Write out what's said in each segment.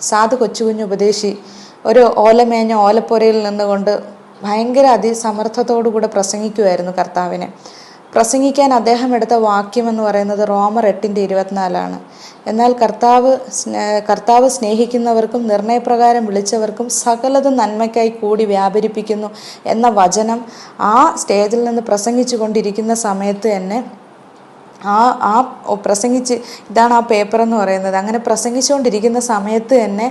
സാധു കൊച്ചുകുഞ്ഞു ഉപദേശി ഒരു ഓലമേഞ്ഞ ഓലപ്പുരയിൽ നിന്നുകൊണ്ട് ഭയങ്കര അതിസമർത്ഥത്തോടുകൂടെ പ്രസംഗിക്കുമായിരുന്നു കർത്താവിനെ. പ്രസംഗിക്കാൻ അദ്ദേഹം എടുത്ത വാക്യം എന്ന് പറയുന്നത് റോമർ എട്ടിന്റെ ഇരുപത്തിനാലാണ്. എന്നാൽ കർത്താവ് കർത്താവ് സ്നേഹിക്കുന്നവർക്കും നിർണയപ്രകാരം വിളിച്ചവർക്കും സകലതും നന്മയ്ക്കായി കൂടി വ്യാപരിപ്പിക്കുന്നു എന്ന വചനം ആ സ്റ്റേജിൽ നിന്ന് പ്രസംഗിച്ചു കൊണ്ടിരിക്കുന്ന സമയത്ത് തന്നെ ആ ആ പ്രസംഗിച്ച് ഇതാണ് ആ പേപ്പർ എന്ന് പറയുന്നത്. അങ്ങനെ പ്രസംഗിച്ചുകൊണ്ടിരിക്കുന്ന സമയത്ത് തന്നെ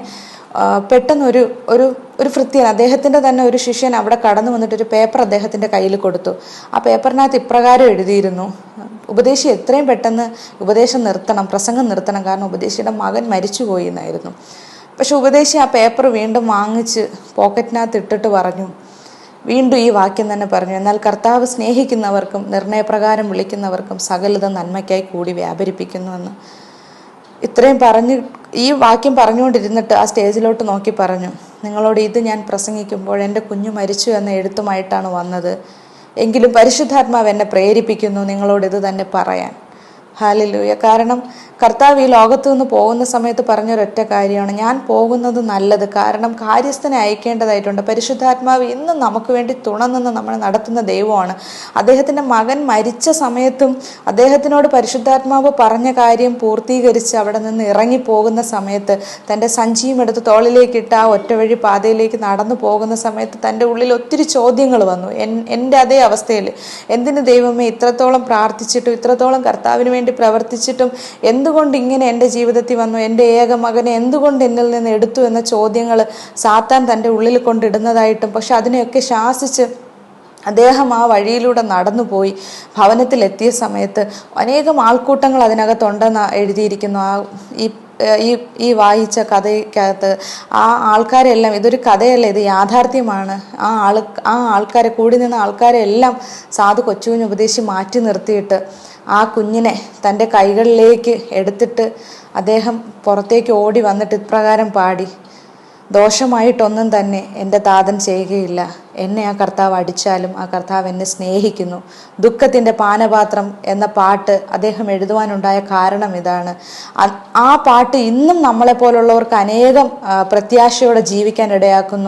പെട്ടെന്നൊരു ഒരു ഒരു ഭൃത്യൻ അദ്ദേഹത്തിന്റെ തന്നെ ഒരു ശിഷ്യൻ അവിടെ കടന്നു വന്നിട്ട് ഒരു പേപ്പർ അദ്ദേഹത്തിന്റെ കയ്യിൽ കൊടുത്തു. ആ പേപ്പറിനകത്ത് ഇപ്രകാരം എഴുതിയിരുന്നു. ഉപദേശി എത്രയും പെട്ടെന്ന് ഉപദേശം നിർത്തണം പ്രസംഗം നിർത്തണം കാരണം ഉപദേശിയുടെ മകൻ മരിച്ചുപോയി എന്നായിരുന്നു. പക്ഷെ ഉപദേശി ആ പേപ്പർ വീണ്ടും വാങ്ങിച്ച് പോക്കറ്റിനകത്ത് ഇട്ടിട്ട് പറഞ്ഞു. വീണ്ടും ഈ വാക്യം തന്നെ പറഞ്ഞു എന്നാൽ കർത്താവ് സ്നേഹിക്കുന്നവർക്കും നിർണയപ്രകാരം വിളിക്കുന്നവർക്കും സകലത നന്മയ്ക്കായി കൂടി വ്യാപരിപ്പിക്കുന്നുവെന്ന്. ഇത്രയും പറഞ്ഞു ഈ വാക്യം പറഞ്ഞുകൊണ്ടിരുന്നിട്ട് ആ സ്റ്റേജിലോട്ട് നോക്കി പറഞ്ഞു നിങ്ങളോട് ഇത് ഞാൻ പ്രസംഗിക്കുമ്പോൾ എന്റെ കുഞ്ഞു മരിച്ചു എന്ന എഴുത്തുമായിട്ടാണ് വന്നത്. എങ്കിലും പരിശുദ്ധാത്മാവ് എന്നെ പ്രേരിപ്പിക്കുന്നു നിങ്ങളോട് ഇത് തന്നെ പറയാൻ. ഹാലിലൂയ. കാരണം കർത്താവ് ഈ ലോകത്ത് നിന്ന് പോകുന്ന സമയത്ത് പറഞ്ഞൊരൊറ്റ കാര്യമാണ്. ഞാൻ പോകുന്നത് നല്ലത് കാരണം കാര്യസ്ഥനെ അയക്കേണ്ടതായിട്ടുണ്ട്. പരിശുദ്ധാത്മാവ് ഇന്നും നമുക്ക് വേണ്ടി തുണനിന്ന് നമ്മളെ നടത്തുന്ന ദൈവമാണ്. അദ്ദേഹത്തിന്റെ മകൻ മരിച്ച സമയത്തും അദ്ദേഹത്തിനോട് പരിശുദ്ധാത്മാവ് പറഞ്ഞ കാര്യം പൂർത്തീകരിച്ച് അവിടെ നിന്ന് ഇറങ്ങിപ്പോകുന്ന സമയത്ത് തന്റെ സഞ്ചിയും എടുത്ത് തോളിലേക്കിട്ട് ആ ഒറ്റവഴി പാതയിലേക്ക് നടന്നു പോകുന്ന സമയത്ത് തന്റെ ഉള്ളിൽ ഒത്തിരി ചോദ്യങ്ങൾ വന്നു. എൻ എന്റെ അതേ അവസ്ഥയിൽ എന്തിന് ദൈവമേ ഇത്രത്തോളം പ്രാർത്ഥിച്ചിട്ടും ഇത്രത്തോളം കർത്താവിന് വേണ്ടി പ്രവർത്തിച്ചിട്ടും എന്തുകൊണ്ട് ഇങ്ങനെ എന്റെ ജീവിതത്തിൽ വന്നു? എന്റെ ഏക മകനെ എന്തുകൊണ്ട് എന്നിൽ നിന്ന് എടുത്തു എന്ന ചോദ്യങ്ങൾ സാത്താൻ തന്റെ ഉള്ളിൽ കൊണ്ടിടുന്നതായിട്ടും പക്ഷെ അതിനെയൊക്കെ ശാസിച്ച് അദ്ദേഹം ആ വഴിയിലൂടെ നടന്നുപോയി. ഭവനത്തിലെത്തിയ സമയത്ത് അനേകം ആൾക്കൂട്ടങ്ങൾ അതിനകത്തുണ്ടെന്ന് എഴുതിയിരിക്കുന്നു. ആ ഈ ഈ ഈ വായിച്ച കഥയ്ക്കകത്ത് ആ ആൾക്കാരെല്ലാം ഇതൊരു കഥയല്ല ഇത് യാഥാർത്ഥ്യമാണ്. ആ ആൾ ആ ആൾക്കാരെ കൂടി നിന്ന ആൾക്കാരെ എല്ലാം സാധു കൊച്ചുകുഞ്ഞ് ഉപദേശി മാറ്റി നിർത്തിയിട്ട് ആ കുഞ്ഞിനെ തന്റെ കൈകളിലേക്ക് എടുത്തിട്ട് അദ്ദേഹം പുറത്തേക്ക് ഓടി വന്നിട്ട് ഇപ്രകാരം പാടി. ദോഷമായിട്ടൊന്നും തന്നെ എന്റെ താതൻ ചെയ്യുകയില്ല. എന്നെ ആ കർത്താവ് അടിച്ചാലും ആ കർത്താവ് എന്നെ സ്നേഹിക്കുന്നു. ദുഃഖത്തിന്റെ പാനപാത്രം എന്ന പാട്ട് അദ്ദേഹം എഴുതുവാനുണ്ടായ കാരണം ഇതാണ്. ആ പാട്ട് ഇന്നും നമ്മളെപ്പോലുള്ളവർക്ക് അനേകം പ്രത്യാശയോടെ ജീവിക്കാൻ ഇടയാക്കുന്നു.